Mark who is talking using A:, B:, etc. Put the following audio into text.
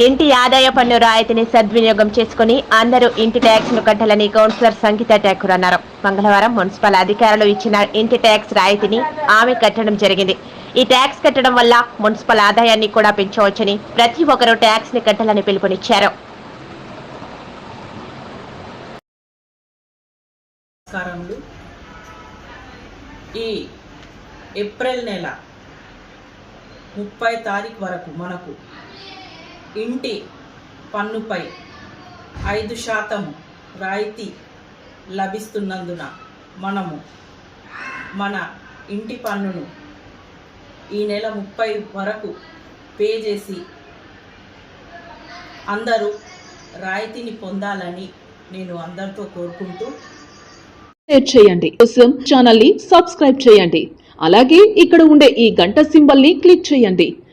A: ఇంటి ఆదాయ పన్ను రాయితీని సద్వినియోగం చేసుకుని అందరూ ఇంటి ట్యాక్స్ను కట్టాలని కౌన్సిలర్ సంగీత ఠాకూర్ అన్నారు. మంగళవారం మున్సిపల్ అధికారులు ఇచ్చిన ఇంటి ట్యాక్స్ రాయితీని ఆమె కట్టడం జరిగింది. ఈ ట్యాక్స్ కట్టడం వల్ల మున్సిపల్ ఆదాయాన్ని కూడా పెంచవచ్చని ప్రతి ఒక్కరూ ట్యాక్స్ని కట్టాలని పిలుపునిచ్చారు.
B: ఈ ఏప్రిల్ నెల ముప్పై తారీఖు వరకు మనకు ఇంటి పన్నుపై ఐదు శాతం రాయితీ లభిస్తున్నందున మనము మన ఇంటి పన్నును ఈ నెల ముప్పై వరకు పే చేసి అందరూ రాయితీని పొందాలని నేను అందరితో కోరుకుంటూ
C: షేర్ చేయండి. కోసం ఛానల్ని సబ్స్క్రైబ్ చేయండి. అలాగే ఇక్కడ ఉండే ఈ గంట సింబల్ని క్లిక్ చేయండి.